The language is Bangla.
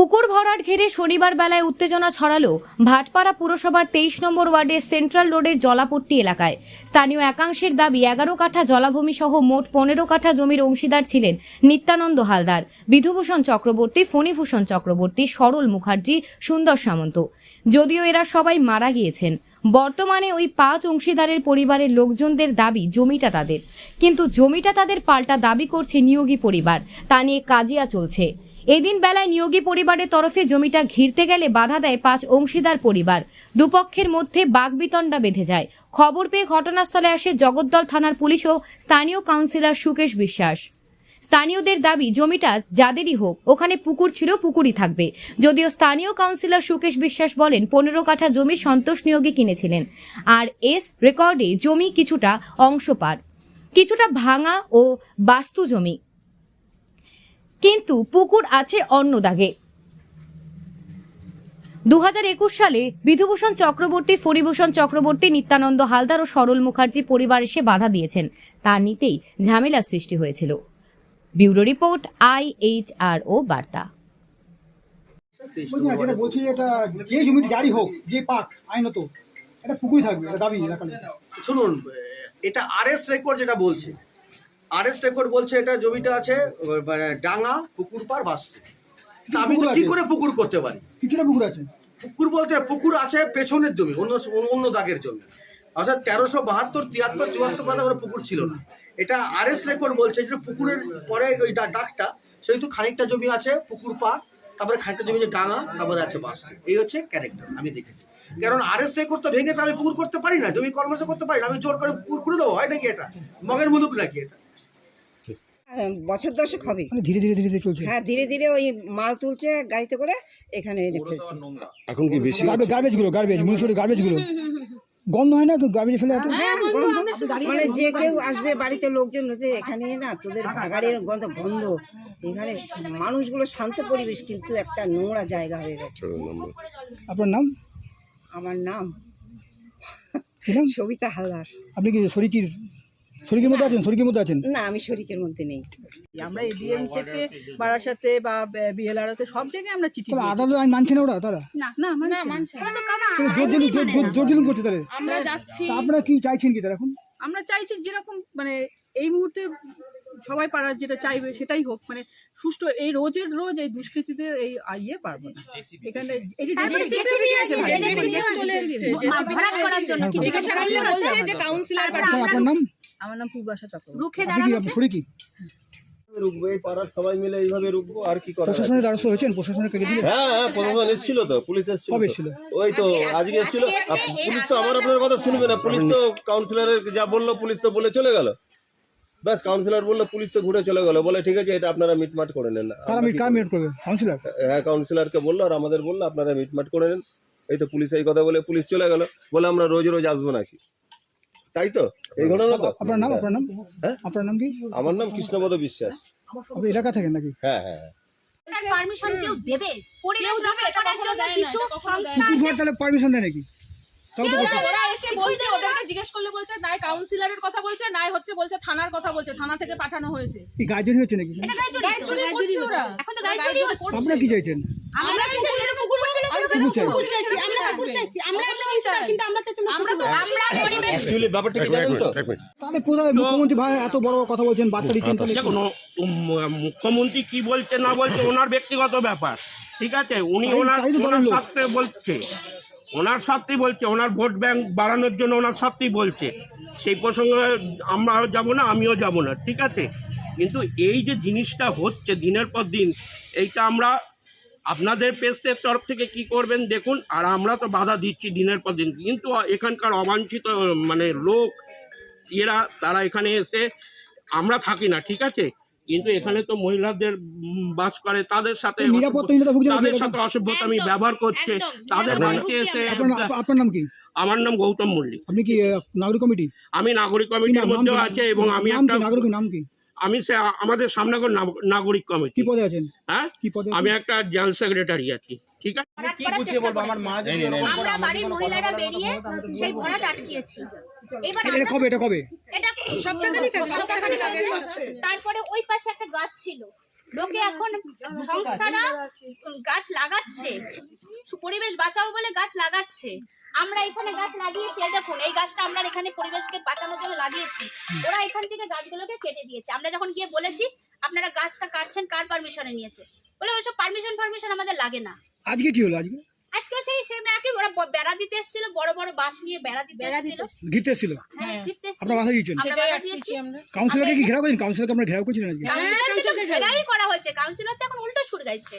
পুকুর ভরাট ঘিরে শনিবার বেলায় উত্তেজনা ছড়ালো ভাটপাড়া পুরসভার তেইশ নম্বর ওয়ার্ডের সেন্ট্রাল রোডের জলাপট্টি এলাকায়। স্থানীয় একাংশের দাবি এগারো কাঠা জলাভূমি সহ মোট পনেরো কাঠা জমির অংশীদার ছিলেন নিত্যানন্দ হালদার, বিধুভূষণ চক্রবর্তী, ফণীভূষণ চক্রবর্তী, সরল মুখার্জি, সুন্দর সামন্ত। যদিও এরা সবাই মারা গিয়েছেন। বর্তমানে ওই পাঁচ অংশীদারের পরিবারের লোকজনদের দাবি জমিটা তাদের। কিন্তু জমিটা তাদের পাল্টা দাবি করছে নিয়োগী পরিবার। তা নিয়ে কাজিয়া চলছে। এদিন বেলায় নিয়োগী পরিবারের তরফে জমিটা ঘিরতে গেলে বাধা দেয় পাঁচ অংশীদার পরিবার। দুপক্ষের মধ্যে বাগবিতণ্ডা বেঁধে যায়। খবর পেয়ে ঘটনাস্থলে আসে জগদ্দল থানার পুলিশ ও স্থানীয় কাউন্সিলর সুকেশ বিশ্বাস। স্থানীয়দের দাবি, জমিটা যাদেরই হোক, ওখানে পুকুর ছিল, পুকুরই থাকবে। যদিও স্থানীয় কাউন্সিলর সুকেশ বিশ্বাস বলেন, পনেরো কাঠা জমি সন্তোষ নিয়োগে কিনেছিলেন। আর এস রেকর্ডে জমি কিছুটা অংশ পার কিছুটা ভাঙা ও বাস্তু জমি। কিন্তু পুকুর আছে অন্য দাগে। দু হাজার একুশ সালে বিধুভূষণ চক্রবর্তী ফণীভূষণ চক্রবর্তী নিত্যানন্দ হালদার ও সরল মুখার্জি পরিবার এসে বাধা দিয়েছেন। তা নিতেই ঝামেলার সৃষ্টি হয়েছিল। Bureau report I H R O বার্তা। বলছি না যেটা বলছি এটা যে জমিতে জারি হোক যে পাক আইনত এটা পুকুরই থাকবে এটা দাবি শুনুন এটা আরএস রেকর্ড যেটা বলছে আরএস রেকর্ড বলছে এটা জমিটা আছে মানে ডাঙা পুকুর পার বাস্তু আমি তো কি করে পুকুর করতে পারি? কিছুটা পুকুর আছে? পুকুর বলতে পুকুর আছে পেছনের জমি অন্য অন্য দাগের জমি। অর্থাৎ তেরোশো বাহাত্তর তিয়াত্তর চুয়াত্তর পাতা করে পুকুর ছিল না। এটা আর এস রেকর্ড বলছে যে পুকুরের পরে ওই দাগটা সেহেতু খানিকটা জমি আছে পুকুর পা তারপরে খানিকটা জমি যে ডাঙা তারপরে আছে বাস্তু এই হচ্ছে ক্যারেক্টার আমি দেখেছি। কারণ আরএস রেকর্ড তো ভেঙে তো আমি পুকুর করতে পারি না জমি কর্মসা করতে পারি না আমি জোর করে পুকুর করে দেবো হয় নাকি এটা? মগের মুলুক নাকি এটা? বছর দশেক হবে মানে ধীরে ধীরে ধীরে ধীরে চলছে। হ্যাঁ ধীরে ধীরে ওই মাল তুলছে গাড়িতে করে এখানে এনে ফেলছে। এখন কি বেশি গার্বেজ গার্বেজগুলো গার্বেজ মিউনিসিপালিটি গার্বেজগুলো। গন্ধ হয় না তো? গার্বেজ ফেলে এত? হ্যাঁ, গন্ধ। মানে যে কেউ আসবে বাড়িতে লোকজন যে এখানে না তোদের বাগানের গন্ধ গন্ধ। এখানে মানুষগুলো শান্ত পরিবেশ কিন্তু একটা নোংরা জায়গা হয়ে গেছে। আপনার নাম? আমার নাম সবিতা হালদার। আপনি কি শরিকির শরিকের মধ্যে আছেন? শরিকের মধ্যে আছেন? না আমি শরিকের মধ্যে নেই। আমরা এডিএম থেকে বারাসাতে বা বিএলআরতে সব জায়গায় আমরা চিঠি আদালত আইন মানছে না ওরা তারা না না মানছে জোর জুলুম জোর- জোর- জোর করছে তাহলে? আমরা যাচ্ছি। আপনারা কি চাইছেন কি তারা এখন? আমরা চাইছি যেরকম মানে এই মুহূর্তে সবাই পাড়ার যেটা চাইবে সেটাই হোক মানে সুষ্ঠু এই রোজের রোজ এই দুষ্কৃতীদের এই ইয়ে পারব না। এখানে এই যে নাম? আমার নাম পূর্বাশা চক্রবর্তী। আপনি কি রুখবো এই পাড়ার সবাই মিলে এইভাবে রুখবো আর কি করা প্রশাসনের দ্বারস্থ হয়েছেন? প্রশাসনের কাছে হ্যাঁ হ্যাঁ প্রশাসন এসেছিল তো পুলিশ এসেছিল কবে এসেছিল? ওই তো আজকে এসেছিল। পুলিশ তো আমার আপনার কথা শুনবে না পুলিশ তো কাউন্সিলরের যা বলল পুলিশ তো বলে চলে গেল। ব্যাস কাউন্সিলর বলল পুলিশ তো ঘুরে চলে গেল। বলে ঠিক আছে এটা আপনারা মিটমাট করে নেন। কারা মিট কারা মিট করবে? কাউন্সিলর হ্যাঁ কাউন্সিলরকে বলল আর আমাদের বলল আপনারা মিটমাট করে নেন। এই তো পুলিশ এই কথা বলে পুলিশ চলে গেল। বলে আমরা রোজ রোজ আসব নাকি? তাই তো? এই ঘটনা তো? আপনার নাম আপনার নাম? হ্যাঁ? আপনার নাম কি? আমার নাম কৃষ্ণপদ বিশ্বাস। আপনি এলাকা থাকেন নাকি? হ্যাঁ হ্যাঁ হ্যাঁ। পারমিশন কেউ দেবে? পরিবেশ জন্য কিছু সংস্থা তাহলে পারমিশন দেয় নাকি? ওরা এসে বলছে ওদেরকে জিজ্ঞেস করলে বলছে নাই কাউন্সিলরের কথা বলছে নাই হচ্ছে বলছে থানার কথা বলছে থানা থেকে পাঠানো হয়েছে। কি গার্জেন হচ্ছে নাকি? গাড়ি চুরি করছে ওরা এখন তো গাড়ি হচ্ছে। আপনারা কি চাইছেন? আমরা চাইছি যেন পুকুর ছিল পুকুর চাইছি আমরা পুকুর চাইছি আমরা কিন্তু আমরা চাইছি আমরা তো আমরা পরিবেশ অ্যাকচুয়ালি ব্যাপারটা কি জানেন তো? তাহলে প্রধান মুখ্যমন্ত্রী ভাই এত বড় কথা বলছেন বার্তা দিচ্ছেন দেখুন মুখ্যমন্ত্রী কি বলছে না বলছে ওনার ব্যক্তিগত ব্যাপার ঠিক আছে? উনি ওনার। স্বার্থে বলছে। ওনার স্বার্থেই বলছে, ওনার ভোট ব্যাংক বাড়ানোর জন্য ওনার স্বার্থেই বলছে। সেই প্রসঙ্গে আমরা যাব না, আমিও যাব না, ঠিক আছে? কিন্তু এই যে জিনিসটা হচ্ছে দিনের পর দিন, এইটা আমরা আপনাদের পেস্টের তরফ থেকে কি করবেন দেখুন, আর আমরা তো বাধা দিচ্ছি দিনের পর দিন। কিন্তু এখানকার অবাঞ্ছিত মানে লোক, এরা, তারা এখানে এসে আমরা থাকি না, ঠিক আছে? কিন্তু এখানে তো মহিলাদের বাস করে তাদের সাথে তাদের সাথে অসভ্যতা আমি ব্যবহার করছে। তাদের বাড়িতে এসে আপনার নাম- কি? আমার নাম গৌতম মল্লিক। আপনি কি নাগরিক কমিটি? আমি নাগরিক কমিটির মধ্যে মধ্যেও আছে এবং আমি একটা নাগরিক নাম কি? আমি সে আমাদের সামনাগর নাগ- নাগরিক কি পদে আছেন? হ্যাঁ? কি পদে আমি একটা জেনারেল সেক্রেটারি আছি ঠিক আছে? কি বুঝিয়ে বলব? আমার মা যদি আমরা বাড়ির মহিলারা বেরিয়ে সেই ভরাট আটকিয়েছি। এবার এটা কবে এটা কবে? এটা সপ্তাহখানেক আগে সপ্তাহখানেক আগে তারপরে ওই পাশে একটা গাছ ছিল। লোকে এখন সংস্থারা গাছ। লাগাচ্ছে। পরিবেশ বাঁচাও বলে গাছ লাগাচ্ছে। আমরা এখানে গাছ লাগিয়েছি এই দেখুন এই গাছটা আমরা এখানে পরিবেশকে বাঁচানোর জন্য লাগিয়েছি। ওরা এখান থেকে গাছগুলোকে কেটে দিয়েছে। আমরা যখন গিয়ে বলেছি আপনারা গাছটা কাটছেন কার পারমিশনে নিয়েছে? বলে ওইসব পারমিশন পারমিশন আমাদের লাগে না। আজকে কি হলো আজকে? আজকে সেই ওরা বেড়া দিতে এসেছিল বড় বড় বাঁশ নিয়ে বেড়া দিতে এসেছিল। ঘিরতে ছিল হ্যাঁ বাধা দিয়েছেন? আমরা কাউন্সিলরকে কি ঘেরাও করেছেন? কাউন্সিলরকে আপনারা ঘেরাও করেছিলেন আজকে? কাউন্সিলরকে ঘেরাই করা হয়েছে। কাউন্সিলর তো এখন উল্টো ছুট গাইছে।